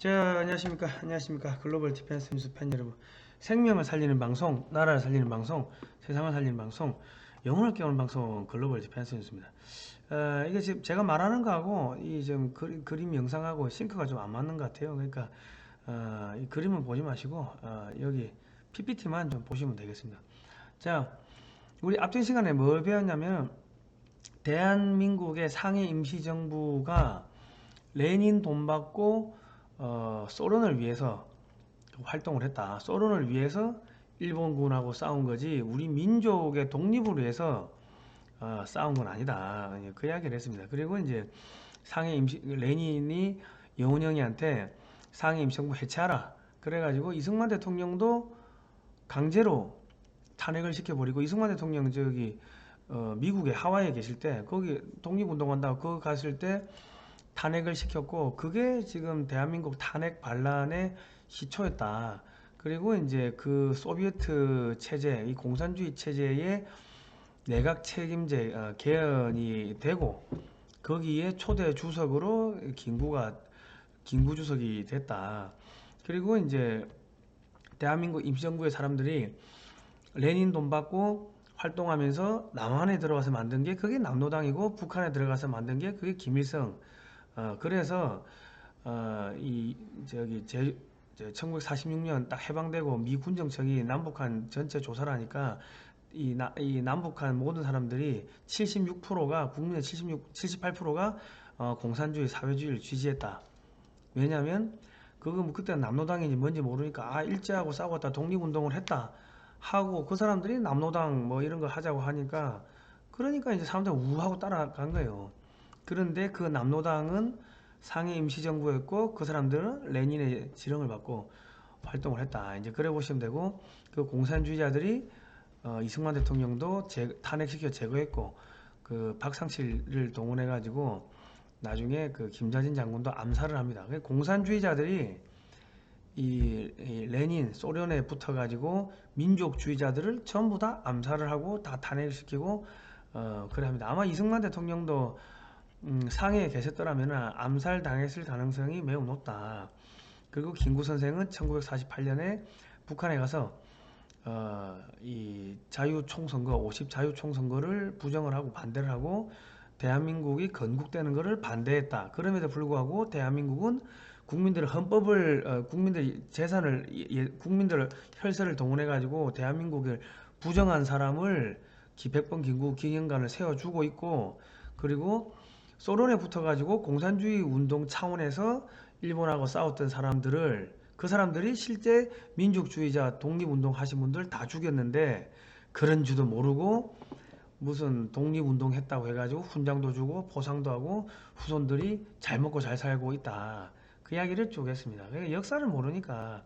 자, 안녕하십니까. 안녕하십니까. 글로벌 디펜스 뉴스 팬 여러분. 생명을 살리는 방송, 나라를 살리는 방송, 세상을 살리는 방송, 영혼을 깨우는 방송, 글로벌 디펜스 뉴스입니다. 어, 이게 지금 제가 말하는 거하고 이좀 그림 영상하고 싱크가 좀 안 맞는 것 같아요. 그러니까 어, 이 그림은 보지 마시고 어, 여기 PPT만 좀 보시면 되겠습니다. 자, 우리 앞전 시간에 뭘 배웠냐면 대한민국의 상해 임시정부가 레닌 돈 받고 어, 소련을 위해서 활동을 했다. 소련을 위해서 일본군하고 싸운 거지 우리 민족의 독립을 위해서 어, 싸운 건 아니다. 그 이야기를 했습니다. 그리고 이제 상해 임시 레닌이 영훈영이한테 상해 임시정부 해체하라. 그래가지고 이승만 대통령도 강제로 탄핵을 시켜버리고 이승만 대통령 저기 어, 미국의 하와이에 계실 때 거기 독립운동한다고 거기 갔을 때 탄핵을 시켰고 그게 지금 대한민국 탄핵 반란의 시초였다. 그리고 이제 그 소비에트 체제, 이 공산주의 체제의 내각 책임제 어, 개헌이 되고 거기에 초대 주석으로 김구가 김구 주석이 됐다. 그리고 이제 대한민국 임시정부의 사람들이 레닌 돈 받고 활동하면서 남한에 들어가서 만든 게 그게 남노당이고 북한에 들어가서 만든 게 그게 김일성. 어, 그래서 어, 이 저기 제, 저 1946년 딱 해방되고 미 군정청이 남북한 전체 조사를 하니까 이, 나, 이 남북한 모든 사람들이 76%가 국민의 76, 78%가 어, 공산주의 사회주의를 지지했다. 왜냐하면 그거 뭐 그때 남노당인지 뭔지 모르니까 아 일제하고 싸웠다 독립운동을 했다 하고 그 사람들이 남노당 뭐 이런 거 하자고 하니까 그러니까 이제 사람들 우하고 따라간 거예요. 그런데 그 남노당은 상해 임시정부였고 그 사람들은 레닌의 지령을 받고 활동을 했다. 이제 그래 보시면 되고 그 공산주의자들이 어, 이승만 대통령도 제, 탄핵시켜 제거했고 그 박상실을 동원해 가지고 나중에 그 김자진 장군도 암살을 합니다. 그 공산주의자들이 이, 이 레닌 소련에 붙어 가지고 민족주의자들을 전부 다 암살을 하고 다 탄핵시키고 어, 그래 합니다. 아마 이승만 대통령도 음, 상해에 계셨더라면 암살 당했을 가능성이 매우 높다. 그리고 김구 선생은 1948년에 북한에 가서 어, 이 자유총선거, 50 자유총선거를 부정을 하고 반대를 하고 대한민국이 건국되는 것을 반대했다. 그럼에도 불구하고 대한민국은 국민들의 헌법을 어, 국민들 재산을 예, 국민들 혈세를 동원해 가지고 대한민국을 부정한 사람을 기백번 김구 기념관을 세워주고 있고 그리고 소련에 붙어가지고 공산주의 운동 차원에서 일본하고 싸웠던 사람들을 그 사람들이 실제 민족주의자 독립운동 하신 분들 다 죽였는데 그런 줄도 모르고 무슨 독립운동 했다고 해가지고 훈장도 주고 보상도 하고 후손들이 잘 먹고 잘 살고 있다. 그 이야기를 쭉 했습니다. 역사를 모르니까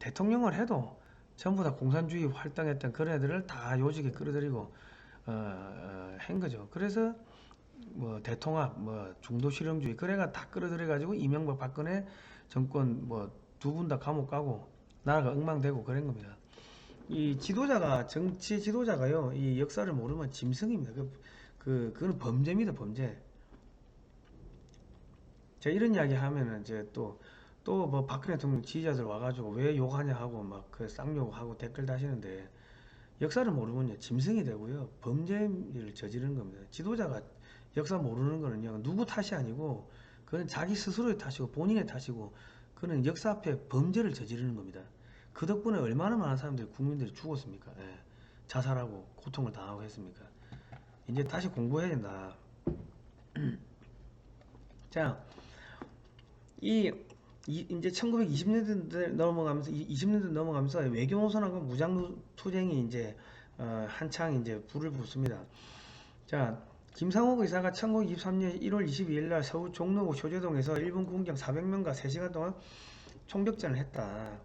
대통령을 해도 전부 다 공산주의 활동했던 그런 애들을 다 요직에 끌어들이고 어, 어, 한 거죠. 그래서 뭐 대통합, 뭐 중도 실용주의 그래가 다 끌어들여 가지고 이명박 박근혜 정권 뭐 두 분 다 감옥 가고 나라가 엉망되고 그런 겁니다. 이 지도자가 정치 지도자가요 이 역사를 모르면 짐승입니다. 그, 그 그거는 범죄입니다 범죄. 제가 이런 이야기 하면은 이제 또 또 뭐 박근혜 대통령 지지자들 와가지고 왜 욕하냐 하고 막 그 쌍욕하고 댓글 다시는데 역사를 모르면요 짐승이 되고요 범죄를 저지르는 겁니다. 지도자가 역사 모르는 거는요 누구 탓이 아니고 그건 자기 스스로의 탓이고 본인의 탓이고 그는 역사 앞에 범죄를 저지르는 겁니다. 그 덕분에 얼마나 많은 사람들이 국민들이 죽었습니까? 예. 자살하고 고통을 당하고 했습니까? 이제 다시 공부해야 된다. 자, 이, 이 이제 1920년대 넘어가면서 20년대 넘어가면서 외교노선하고 무장투쟁이 이제 어, 한창 이제 불을 붙습니다. 자, 김상옥 의사가 1923년 1월 22일 날 서울 종로구 효제동에서 일본 군경 400명과 3시간 동안 총격전을 했다.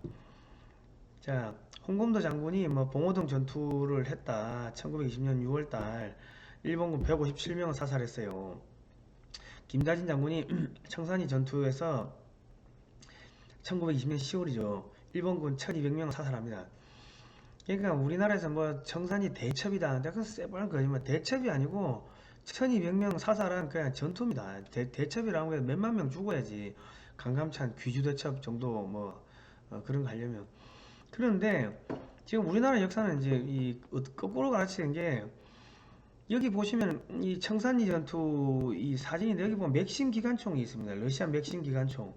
자, 홍범도 장군이 뭐 봉오동 전투를 했다. 1920년 6월 달 일본군 157명을 사살했어요. 김다진 장군이 청산리 전투에서 1920년 10월이죠. 일본군 1200명을 사살합니다. 그러니까 우리나라에서 뭐 청산이 대첩이다. 그건 세벌 거짓말. 대첩이 아니고 1200명 사살은 그냥 전투입니다. 대, 대첩이라고 해서 몇만 명 죽어야지. 강감찬 귀주대첩 정도 뭐 어, 그런 거 하려면. 그런데 지금 우리나라 역사는 이제 이 어- 거꾸로 가르치는 게 여기 보시면 이 청산리 전투 이 사진인데 여기 보면 맥심 기관총이 있습니다. 러시아 맥심 기관총.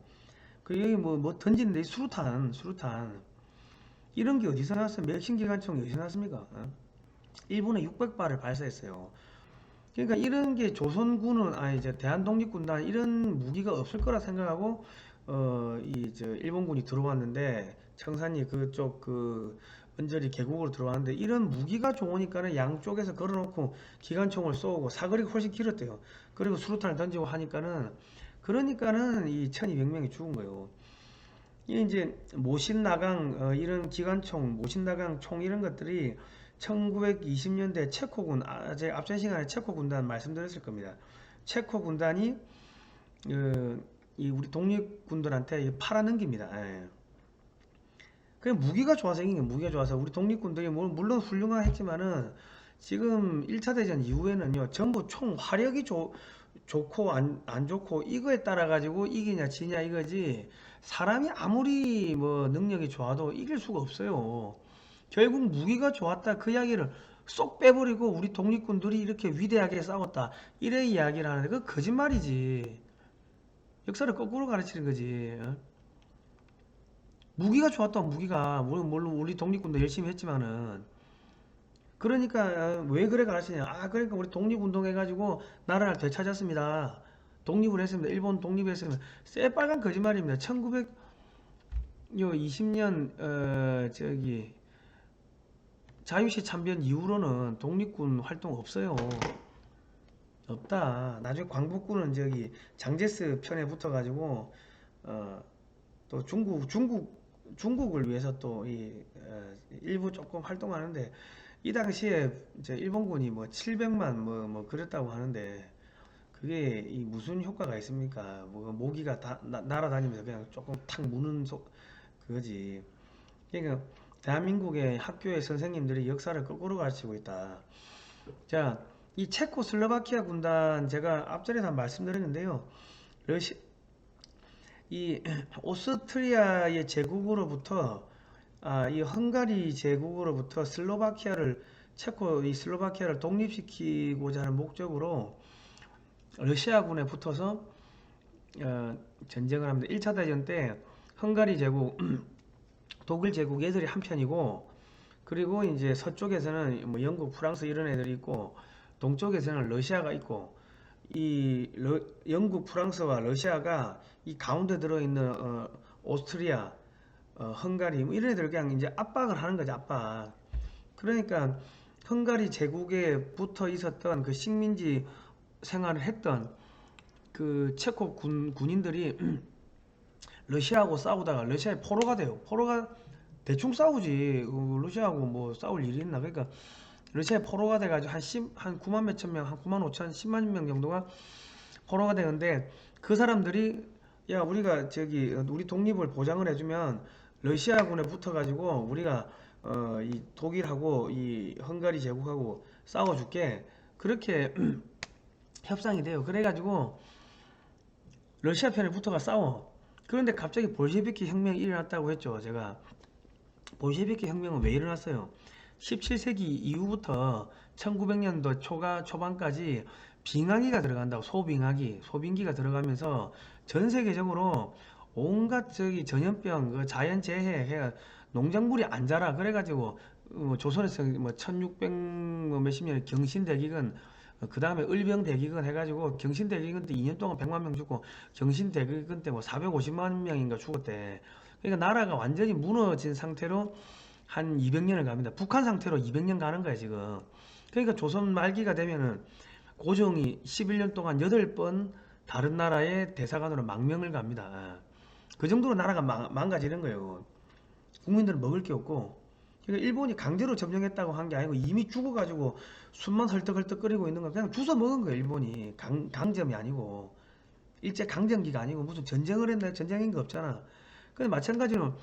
그 여기 뭐 뭐 던지는데 이 수류탄, 수류탄. 이런 게 어디서 나왔어요? 맥심 기관총이 어디서 나왔습니까? 어? 일본에 600발을 발사했어요. 그러니까 이런 게 조선군은 아니 이제 대한독립군단 이런 무기가 없을 거라 생각하고 어이 저 일본군이 들어왔는데 청산리 그쪽 그 언저리 계곡으로 들어왔는데 이런 무기가 좋으니까는 양쪽에서 걸어놓고 기관총을 쏘고 사거리가 훨씬 길었대요. 그리고 수류탄을 던지고 하니까는 그러니까는 이 1200명이 죽은 거예요. 이 이제 모신나강 어, 이런 기관총, 모신나강 총 이런 것들이 1920년대 체코군, 아, 제가 앞전 시간에 체코 군단 말씀드렸을 겁니다. 체코 군단이 어, 이 우리 독립군들한테 팔아넘깁니다. 예. 그냥 무기가 좋아서 이긴 게 무기가 좋아서 우리 독립군들이 뭐- 물론 훌륭했지만은 지금 1차 대전 이후에는요 전부 총 화력이 좋, 좋고 안, 안 좋고 이거에 따라 가지고 이기냐 지냐 이거지 사람이 아무리 뭐 능력이 좋아도 이길 수가 없어요. 결국 무기가 좋았다. 그 이야기를 쏙 빼버리고 우리 독립군들이 이렇게 위대하게 싸웠다. 이래 이야기를 하는데 그 거짓말이지. 역사를 거꾸로 가르치는 거지. 어? 무기가 좋았다 무기가. 물론 우리 독립군도 열심히 했지만은. 그러니까 어, 왜 그래 가르치냐. 아 그러니까 우리 독립운동 해가지고 나라를 되찾았습니다. 독립을 했습니다. 일본 독립했습니다. 새빨간 거짓말입니다. 1920년 어 저기 자유시 참변 이후로는 독립군 활동 없어요 없다 나중에 광복군은 저기 장제스 편에 붙어가지고 어 또 중국 중국 중국을 위해서 또 이 일부 조금 활동하는데 이 당시에 이제 일본군이 뭐 700만 뭐 뭐 그랬다고 하는데 그게 이 무슨 효과가 있습니까? 뭐 모기가 다 나- 날아다니면서 그냥 조금 탁 무는 소 그거지. 그러니까 대한민국의 학교의 선생님들이 역사를 거꾸로 가르치고 있다. 자, 이 체코슬로바키아 군단 제가 앞전에 다 말씀드렸는데요. 러시 이 오스트리아의 제국으로부터 아, 이 헝가리 제국으로부터 슬로바키아를 체코 이 슬로바키아를 독립시키고자 하는 목적으로 러시아군에 붙어서 어, 전쟁을 합니다. 1차 대전 때 헝가리 제국, 독일 제국 얘들이 한편이고 그리고 이제 서쪽에서는 뭐 영국, 프랑스 이런 애들이 있고 동쪽에서는 러시아가 있고 이 러- 영국, 프랑스와 러시아가 이 가운데 들어있는 어, 오스트리아, 어, 헝가리 뭐 이런 애들 그냥 이제 압박을 하는 거죠 압박. 그러니까 헝가리 제국에 붙어 있었던 그 식민지 생활을 했던 그 체코 군 군인들이 러시아하고 싸우다가 러시아에 포로가 돼요. 포로가 대충 싸우지 어, 러시아하고 뭐 싸울 일이 있나? 그러니까 러시아에 포로가 돼가지고 한 10, 한 9만 몇천 명, 한 9만 5천, 10만 명 정도가 포로가 되는데 그 사람들이 야 우리가 저기 어, 우리 독립을 보장을 해주면 러시아군에 붙어가지고 우리가 어, 이 독일하고 이 헝가리 제국하고 싸워줄게 그렇게 협상이 돼요. 그래가지고 러시아 편에 붙어가 싸워. 그런데 갑자기 볼셰비키 혁명이 일어났다고 했죠. 제가 볼셰비키 혁명은 왜 일어났어요? 17세기 이후부터 1900년도 초가 초반까지 빙하기가 들어간다고 소빙하기, 소빙기가 들어가면서 전 세계적으로 온갖 저기 전염병, 그 자연재해 해 농작물이 안 자라 그래가지고 어, 조선에서 뭐 1600뭐 몇십 년에 경신대기근 그 다음에 을병대기근 해가지고 경신대기근 때 2년 동안 100만 명 죽고 경신대기근 때 뭐 450만 명인가 죽었대. 그러니까 나라가 완전히 무너진 상태로 한 200년을 갑니다. 북한 상태로 200년 가는 거야 지금. 그러니까 조선 말기가 되면은 고종이 11년 동안 8번 다른 나라의 대사관으로 망명을 갑니다. 그 정도로 나라가 망, 망가지는 거예요. 국민들은 먹을 게 없고. 그러니까 일본이 강제로 점령했다고 한 게 아니고 이미 죽어가지고 숨만 헐떡헐떡거리고 있는 거 그냥 주워 먹은 거예요 일본이 강, 강점이 아니고 일제 강점기가 아니고 무슨 전쟁을 했나 전쟁인 거 없잖아. 근데 마찬가지로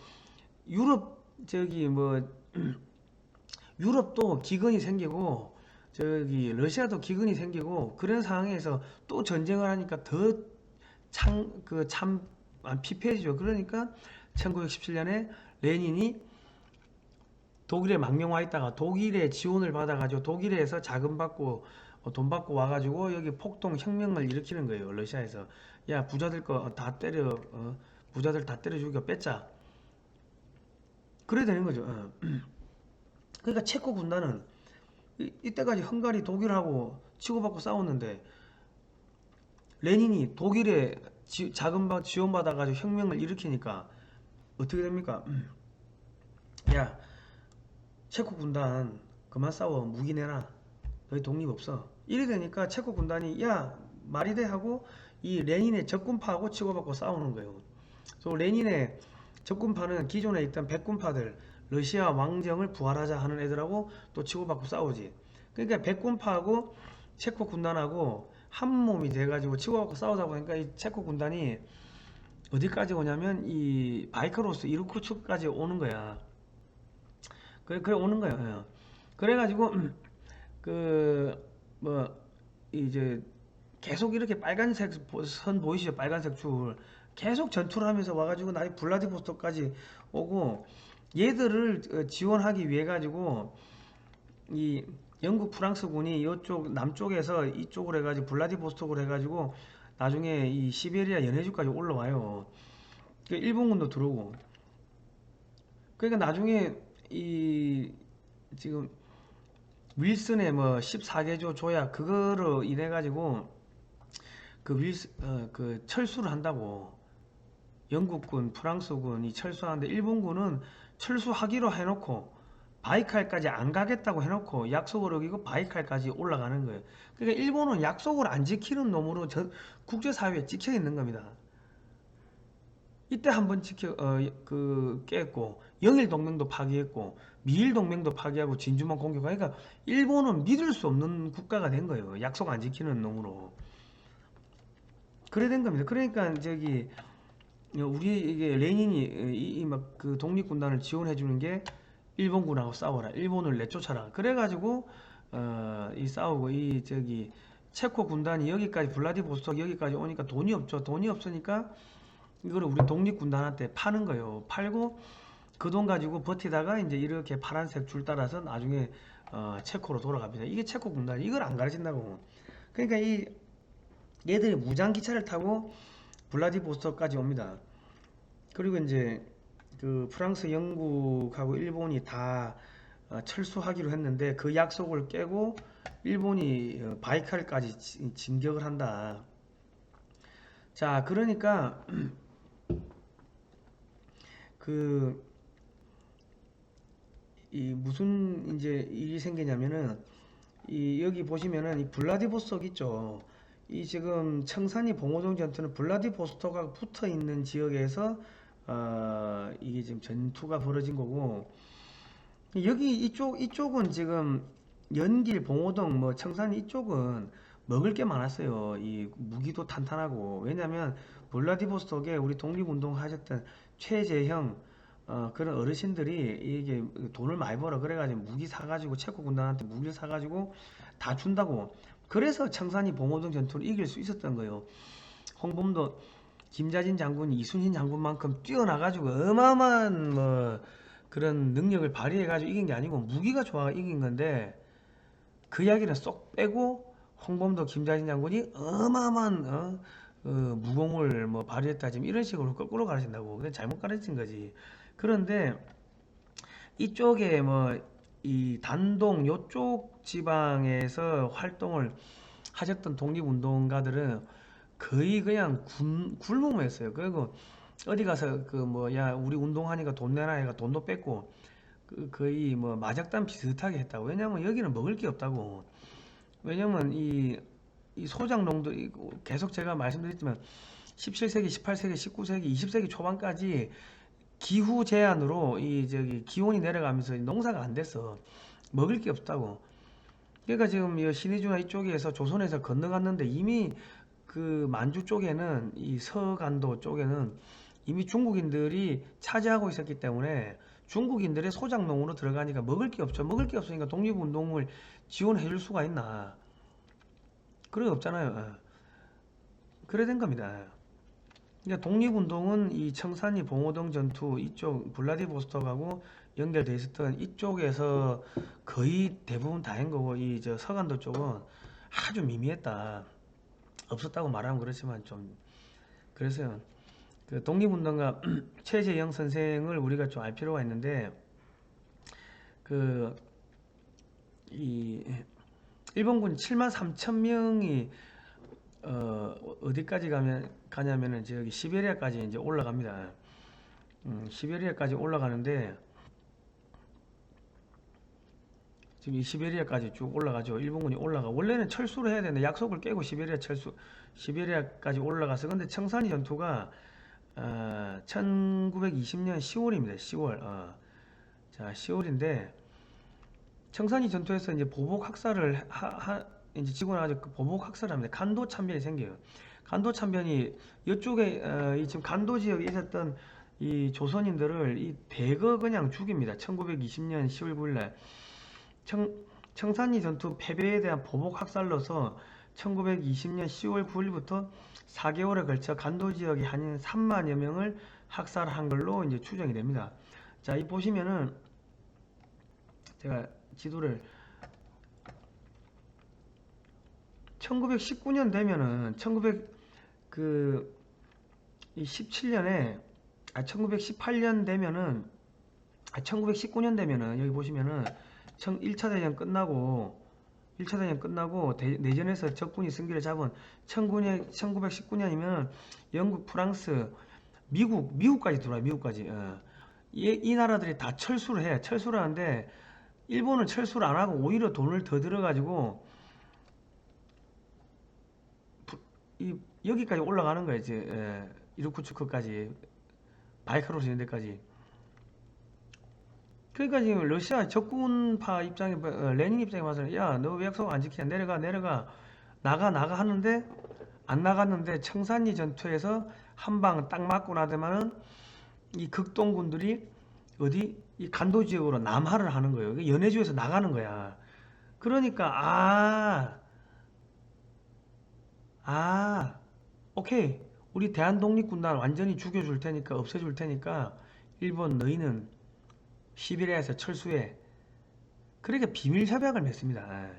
유럽 저기 뭐 유럽도 기근이 생기고 저기 러시아도 기근이 생기고 그런 상황에서 또 전쟁을 하니까 더 참 그참 피폐해지죠. 그러니까 1917년에 레닌이 독일에 망명 와 있다가 독일의 지원을 받아가지고 독일에서 자금 받고 어, 돈 받고 와가지고 여기 폭동 혁명을 일으키는 거예요. 러시아에서 야 부자들 거 다 때려 어, 부자들 다 때려 죽여 뺐자. 그래야 되는 거죠. 어. 그러니까 체코 군단은 이, 이때까지 헝가리 독일하고 치고받고 싸웠는데 레닌이 독일에 지, 자금 받 지원 받아가지고 혁명을 일으키니까 어떻게 됩니까? 야 체코 군단 그만 싸워 무기 내놔 너희 독립 없어. 이래 되니까 체코 군단이 야 말이 돼? 하고 이 레닌의 적군파하고 치고받고 싸우는 거예요. 또 레닌의 적군파는 기존에 있던 백군파들 러시아 왕정을 부활하자 하는 애들하고 또 치고받고 싸우지. 그러니까 백군파하고 체코 군단하고 한 몸이 돼가지고 치고받고 싸우다 보니까 이 체코 군단이 어디까지 오냐면 이 바이크로스 이르쿠츠까지 오는 거야. 그래 그래 오는 거야. 그래가지고 그 뭐 이제 계속 이렇게 빨간색 선 보이시죠? 빨간색 줄 계속 전투를 하면서 와가지고 나이 블라디보스토크까지 오고 얘들을 어, 지원하기 위해 가지고 이 영국 프랑스군이 이쪽 남쪽에서 이쪽으로 해가지고 블라디보스토크로 해가지고 나중에 이 시베리아 연해주까지 올라와요. 그 일본군도 들어오고. 그러니까 나중에 이 지금 윌슨의 뭐 14개조 조약 그거로 인해 가지고 그 윌스 어, 그 철수를 한다고 영국군, 프랑스군이 철수하는데 일본군은 철수하기로 해놓고 바이칼까지 안 가겠다고 해놓고 약속을 어기고 바이칼까지 올라가는 거예요. 그러니까 일본은 약속을 안 지키는 놈으로 전 국제사회에 찍혀 있는 겁니다. 이때 한번 지켜 어, 그 깼고 영일 동맹도 파기했고 미일 동맹도 파기하고 진주만 공격하니까 일본은 믿을 수 없는 국가가 된 거예요. 약속 안 지키는 놈으로. 그래 된 겁니다. 그러니까 저기 우리 이게 레닌이 막 그 독립군단을 지원해 주는 게 일본군하고 싸워라. 일본을 내쫓아라. 그래 가지고 어, 이 싸우고 이 저기 체코 군단이 여기까지 블라디보스토크 여기까지 오니까 돈이 없죠. 돈이 없으니까 이거를 우리 독립군단한테 파는 거예요. 팔고 그 돈 가지고 버티다가 이제 이렇게 파란색 줄 따라서 나중에 어, 체코로 돌아갑니다. 이게 체코 군단 이걸 안 가르친다고. 그러니까 이 얘들이 무장 기차를 타고 블라디보스토크까지 옵니다. 그리고 이제 그 프랑스, 영국하고 일본이 다 어, 철수하기로 했는데 그 약속을 깨고 일본이 어, 바이칼까지 지- 진격을 한다. 자, 그러니까 그 이 무슨 이제 일이 생기냐면은 이 여기 보시면은 이 블라디보스토크 있죠. 이 지금 청산리 봉오동 전투는 블라디보스토크가 붙어 있는 지역에서 어 이게 지금 전투가 벌어진 거고 여기 이쪽 이쪽은 지금 연길 봉오동 뭐 청산 이쪽은 먹을 게 많았어요. 이 무기도 탄탄하고 왜냐면 블라디보스톡에 우리 독립운동 하셨던 최재형 어, 그런 어르신들이 이게 돈을 많이 벌어 그래가지고 무기 사가지고 체코 군단한테 무기를 사가지고 다 준다고 그래서 청산리 봉오동 전투를 이길 수 있었던 거예요. 홍범도 김자진 장군이 이순신 장군만큼 뛰어나가지고 어마어마한 뭐 그런 능력을 발휘해가지고 이긴 게 아니고 무기가 좋아 이긴 건데 그 이야기는 쏙 빼고 홍범도 김자진 장군이 어마어마한 어, 어, 무공을 뭐 발휘했다 지금 이런 식으로 거꾸로 가르친다고 근데 잘못 가르친 거지. 그런데 이쪽에 뭐 이 단동 요쪽 지방에서 활동을 하셨던 독립운동가들은 거의 그냥 굶, 굶으면서요. 그리고 어디 가서 그 뭐 야 우리 운동하니까 돈 내놔 해가 돈도 뺏고 그 거의 뭐 마작단 비슷하게 했다고. 왜냐면 여기는 먹을 게 없다고. 왜냐면 이, 이 소장농도 이- 계속 제가 말씀드렸지만 17세기, 18세기, 19세기, 20세기 초반까지 기후 제한으로 이 저기 기온이 내려가면서 농사가 안 됐어 먹을 게 없다고 그러니까 지금 이 신의주나 이쪽에서 조선에서 건너갔는데 이미 그 만주 쪽에는 이 서간도 쪽에는 이미 중국인들이 차지하고 있었기 때문에 중국인들의 소작농으로 들어가니까 먹을 게 없죠. 먹을 게 없으니까 독립운동을 지원해 줄 수가 있나? 그래 없잖아요. 예. 그래 된 겁니다. 그러니까 독립운동은 이 청산리 봉오동 전투 이쪽 블라디보스톡하고 연결돼 있었던 이쪽에서 거의 대부분 다 한 거고 이 저 서간도 쪽은 아주 미미했다. 없었다고 말하면 그렇지만 좀 그래서요. 그 독립운동가 최재영 선생을 우리가 좀 알 필요가 있는데 그이 일본군 7만 3천 명이 어 어디까지 가면 가냐면은 저기 시베리아까지 이제 올라갑니다. 음, 시베리아까지 올라가는데 지금 이 시베리아까지 쭉 올라가죠. 일본군이 올라가. 원래는 철수를 해야 되는데 약속을 깨고 시베리아 철수, 시베리아까지 올라가서 근데 청산리 전투가 어, 1920년 10월입니다. 10월. 어. 자, 10월인데 청산리 전투에서 이제 보복 학살을 하, 하- 이제 지고 나가지고 그 보복 학살을 합니다. 간도 참변이 생겨요. 간도 참변이 이쪽에 어, 이 지금 간도 지역에 있었던 이 조선인들을 이 대거 그냥 죽입니다. 1920년 10월 9일 날 청, 청산리 전투 패배에 대한 보복 학살로서 1920년 10월 9일부터 4개월에 걸쳐 간도 지역의 한인 3만여 명을 학살한 걸로 이제 추정이 됩니다. 자, 이 보시면은 제가 지도를 1919년 되면은 1900그 17년에 아 1918년 되면은 아 1919년 되면은 여기 보시면은 청 1차 대전 끝나고 1차 대전 끝나고 대- 내전에서 적군이 승기를 잡은 1900, 1919년이면 영국, 프랑스, 미국, 미국까지 들어와요. 미국까지. 어. 이, 이 나라들이 다 철수를 해. 철수를 하는데 일본은 철수를 안 하고 오히려 돈을 더 들어가지고 부- 이 여기까지 올라가는 거예요. 이제 예, 이루쿠츠크까지 바이카로스 이런 데까지. 그러니까 지금 러시아 적군파 입장에 어, 레닌 입장에 봐서는 야너 왜 약속 안 지키냐 내려가 내려가 나가 나가 하는데 안 나갔는데 청산리 전투에서 한 방 딱 맞고 나더만은 이 극동군들이 어디 이 간도 지역으로 남하를 하는 거예요. 이게 연해주에서 나가는 거야. 그러니까 아, 아, 오케이. 우리 대한독립군단 완전히 죽여줄 테니까 없애줄 테니까 일본 너희는 시베리아에서 철수해. 그러니까 비밀 협약을 맺습니다. 아.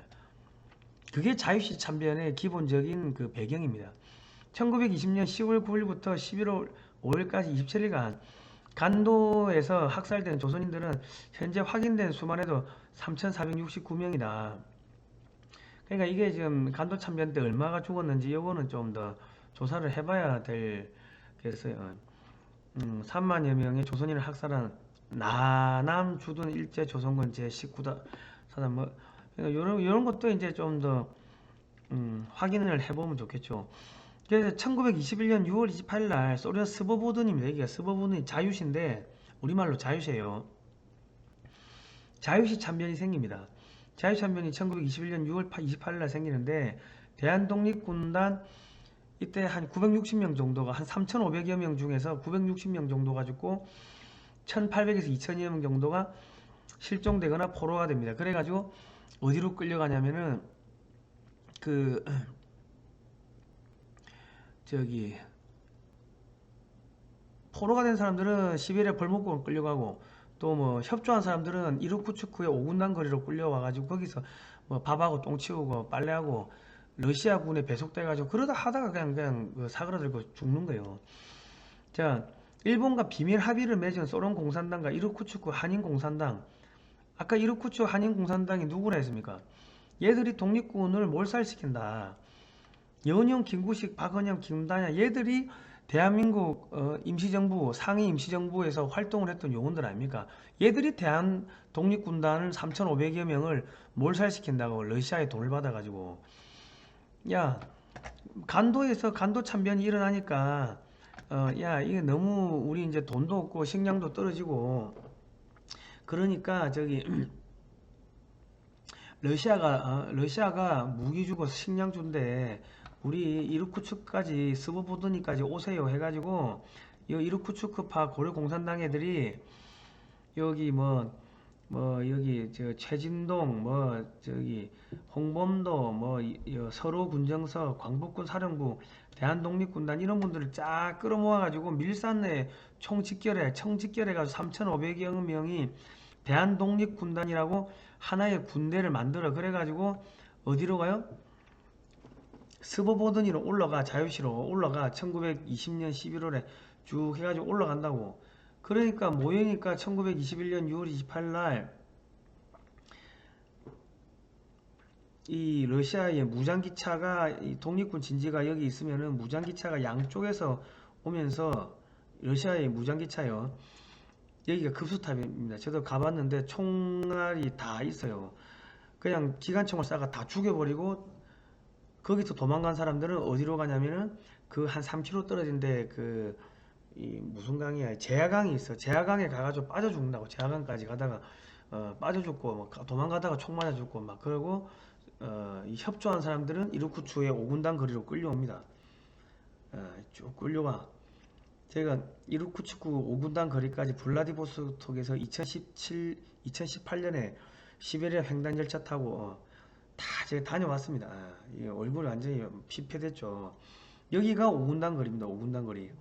그게 자유시 참변의 기본적인 그 배경입니다. 1920년 10월 9일부터 11월 5일까지 27일간 간도에서 학살된 조선인들은 현재 확인된 수만 해도 3,469명이다. 그러니까 이게 지금 간도 참변 때 얼마가 죽었는지 이거는 좀 더 조사를 해봐야 될겠어요. 음, 3만여 명의 조선인을 학살한 나남 주둔 일제 조선군 제 19다 사단 뭐 이런 이런 것도 이제 좀더 음, 확인을 해보면 좋겠죠. 그래서 1921년 6월 28일 날 소련 스보보든입니다. 여기가 스보보든이 자유시인데 우리말로 자유시예요. 자유시 참변이 생깁니다. 자유시 참변이 1921년 6월 28일 날 생기는데 대한독립군단 이때 한 960명 정도가 한 3,500여 명 중에서 960명 정도가 죽고 1,800에서 2,000여 명 정도가 실종되거나 포로가 됩니다. 그래가지고 어디로 끌려가냐면은 그 저기 포로가 된 사람들은 시베리아 벌목국으로 끌려가고 또 뭐 협조한 사람들은 이루쿠츠크의 오군단 거리로 끌려와가지고 거기서 뭐 밥하고 똥 치우고 빨래하고 러시아군에 배속돼가지고 그러다 하다가 그냥 그냥 그 사그라들고 죽는 거예요. 자, 일본과 비밀 합의를 맺은 소련 공산당과 이루쿠츠크 한인 공산당. 아까 이루쿠츠 한인 공산당이 누구라 했습니까? 얘들이 독립군을 몰살시킨다. 연용, 김구식, 박은영, 김단야 얘들이 대한민국 어, 임시정부 상위 임시정부에서 활동을 했던 요원들 아닙니까? 얘들이 대한 독립군단을 3,500여 명을 몰살시킨다고 러시아에 돈을 받아가지고. 야 간도에서 간도 참변이 일어나니까 어, 야 이게 너무 우리 이제 돈도 없고 식량도 떨어지고. 그러니까 저기 러시아가 어, 러시아가 무기 주고 식량 준대 우리 이루쿠츠까지 스보보드니까지 오세요 해가지고 이 이루쿠츠크파 고려 공산당 애들이 여기 뭐뭐 여기 저 최진동 뭐 저기 홍범도 뭐 서로 군정서 광복군 사령부 대한독립군단 이런 분들을 쫙 끌어모아 가지고 밀산 내에 총 직결해 청 직결해 가지고 3,500여 명이 대한독립군단이라고 하나의 군대를 만들어 그래 가지고 어디로 가요? 스보보드니로 올라가 자유시로 올라가 1920년 11월에 쭉 해가지고 올라간다고. 그러니까 모여니까 1921년 6월 28일 날이 러시아의 무장기차가 이 독립군 진지가 여기 있으면은 무장기차가 양쪽에서 오면서 러시아의 무장기차요. 여기가 급수탑입니다. 저도 가봤는데 총알이 다 있어요. 그냥 기관총을 쏴가 다 죽여버리고 거기서 도망간 사람들은 어디로 가냐면은 그 한 3km 떨어진 데 그이 무슨 강이야 제야강이 있어 제야강에 가가지고 빠져 죽는다고 제야강까지 가다가 어, 빠져 죽고 도망가다가 총 맞아 죽고 막 그러고 어, 이 협조한 사람들은 이루쿠츠의 5군단 거리로 끌려옵니다. 어, 쭉 끌려와. 제가 이루쿠츠쿠 5군단 거리까지 블라디보스톡에서 2017, 2018년에 시베리아 횡단 열차 타고 어, 다 제가 다녀왔습니다. 아, 이 얼굴이 완전히 피폐됐죠. 여기가 5군단 거리입니다. 5군단 거리.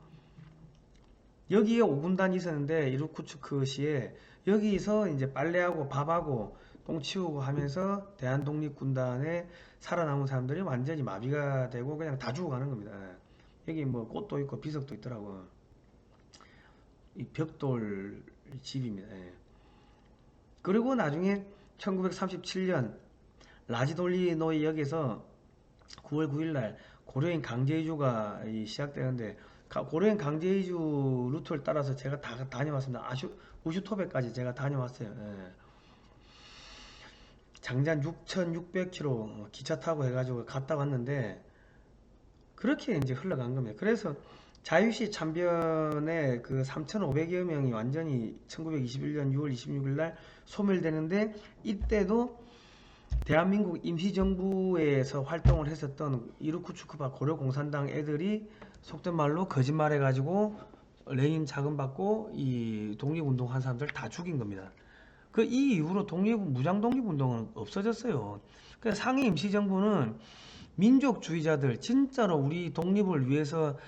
여기에 5군단이 있었는데 이루쿠츠크시에 여기서 이제 빨래하고 밥하고 똥 치우고 하면서 대한독립군단에 살아남은 사람들이 완전히 마비가 되고 그냥 다 죽어가는 겁니다. 여기 뭐 꽃도 있고 비석도 있더라고. 이 벽돌 집입니다. 예. 그리고 나중에 1937년 라지돌리노이 역에서 9월 9일 날 고려인 강제이주가 이 시작되는데 가- 고려인 강제이주 루트를 따라서 제가 다 다녀왔습니다. 아슈 우슈토베까지 제가 다녀왔어요. 예. 장장 6,600km 기차 타고 해가지고 갔다 왔는데 그렇게 이제 흘러간 겁니다. 그래서 자유시 참변에 그 3,500여 명이 완전히 1921년 6월 26일 날 소멸되는데 이때도 대한민국 임시정부에서 활동을 했었던 이루쿠츠크바 고려공산당 애들이 속된 말로 거짓말해가지고 레닌 자금 받고 이 독립운동 한 사람들 다 죽인 겁니다. 그 이 이후로 독립 무장 독립운동은 없어졌어요. 그 상해 임시정부는 민족주의자들 진짜로 우리 독립을 위해서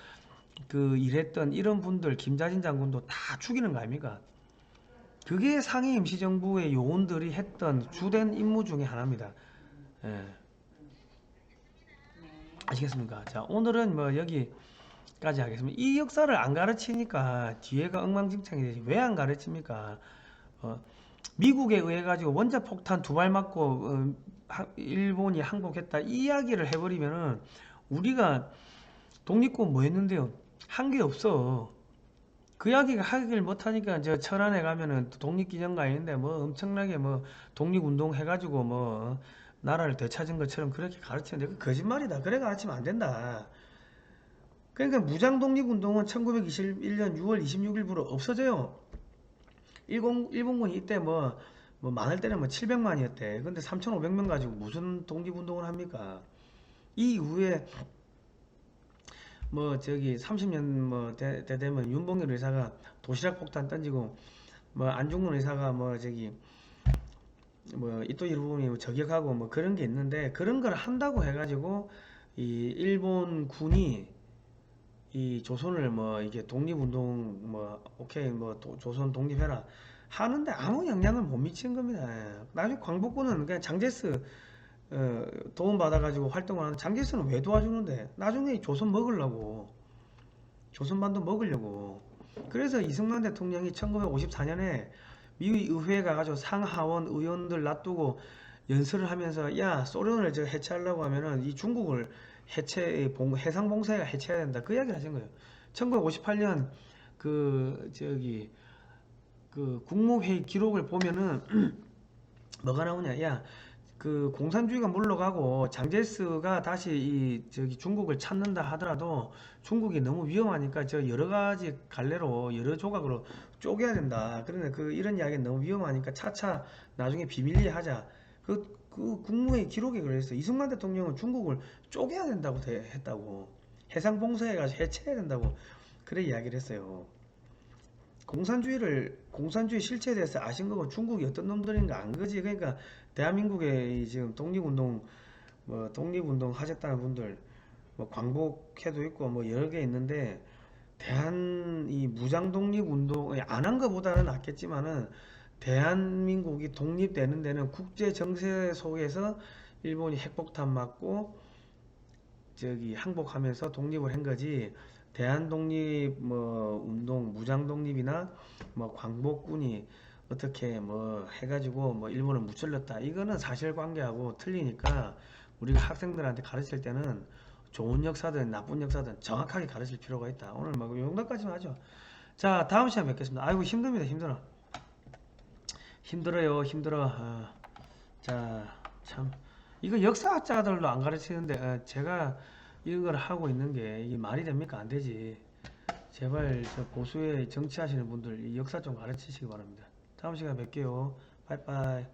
그 일했던 이런 분들 김자진 장군도 다 죽이는 거 아닙니까? 그게 상해 임시정부의 요원들이 했던 주된 임무 중에 하나입니다. 예. 아시겠습니까? 자, 오늘은 뭐 여기까지 하겠습니다. 이 역사를 안 가르치니까 뒤에가 엉망진창이 되지. 왜 안 가르칩니까? 어, 미국에 의해 가지고 원자 폭탄 두 발 맞고 어, 하- 일본이 항복했다 이 이야기를 해버리면은 우리가 독립군 뭐 했는데요? 한 게 없어. 그 이야기가 하기를 못하니까 저 철안에 가면은 독립기념관 있는데 뭐 엄청나게 뭐 독립운동 해가지고 뭐 나라를 되찾은 것처럼 그렇게 가르치는데 그 거짓말이다. 그래 가르치면 안 된다. 그러니까 무장 독립운동은 1921년 6월 26일부로 없어져요. 일본 일본군이 이때 뭐, 뭐 많을 때는 뭐 700만이었대. 근데 3,500명 가지고 무슨 독립운동을 합니까? 이 이후에 뭐 저기 30년 뭐 돼, 돼 되면 윤봉길 의사가 도시락 폭탄 던지고 뭐 안중근 의사가 뭐 저기 뭐 이토 히로부미 뭐 저격하고 뭐 그런 게 있는데 그런 걸 한다고 해가지고 이 일본 군이 이 조선을 뭐 이게 독립운동 뭐 오케이 뭐 도- 조선 독립해라 하는데 아무 영향을 못 미치는 겁니다. 예. 나중에 광복군은 그냥 장제스 어, 도움 받아가지고 활동을 하는 장제스는 왜 도와주는데? 나중에 조선 먹으려고. 조선반도 먹으려고. 그래서 이승만 대통령이 1954년에 미국 의회에 가가지고 상하원 의원들 놔두고 연설을 하면서 야 소련을 저 해체하려고 하면은 이 중국을 해체 봉, 해상 봉쇄가 해체해야 된다. 그 이야기를 하신 거예요. 1958년 그 저기 그 국무회의 기록을 보면은 뭐가 나오냐. 야 그 공산주의가 물러가고 장제스가 다시 이 저기 중국을 찾는다 하더라도 중국이 너무 위험하니까 저 여러 가지 갈래로 여러 조각으로 쪼개야 된다. 그런데 그 이런 이야기는 너무 위험하니까 차차 나중에 비밀리에 하자. 그, 그 국무회의 기록에 그랬어. 이승만 대통령은 중국을 쪼개야 된다고 대- 했다고. 해상 봉쇄해 가지고 해체해야 된다고 그래 이야기를 했어요. 공산주의를 공산주의 실체에 대해서 아신 거고 중국이 어떤 놈들인가 안 거지. 그러니까 대한민국의 이 지금 독립운동 뭐 독립운동 하셨다는 분들 뭐 광복회도 있고 뭐 여러 개 있는데 대한 이 무장 독립운동 안한 거보다는 낫겠지만은 대한민국이 독립되는 데는 국제 정세 속에서 일본이 핵폭탄 맞고 저기 항복하면서 독립을 한 거지 대한 독립 뭐 운동 무장 독립이나 뭐 광복군이 어떻게 뭐 해가지고 뭐 일본을 무찔렀다. 이거는 사실관계하고 틀리니까 우리가 학생들한테 가르칠 때는 좋은 역사든 나쁜 역사든 정확하게 가르칠 필요가 있다. 오늘 뭐 용답까지만 하죠. 자 다음 시간에 뵙겠습니다. 아이고 힘듭니다. 힘들어. 힘들어요. 힘들어. 아, 자참. 이거 역사학자들도 안 가르치는데 어, 제가 이걸 하고 있는 게 이게 말이 됩니까? 안 되지. 제발 저 보수에 정치하시는 분들 이 역사 좀 가르치시기 바랍니다. 다음 시간에 뵐게요. 빠이빠이.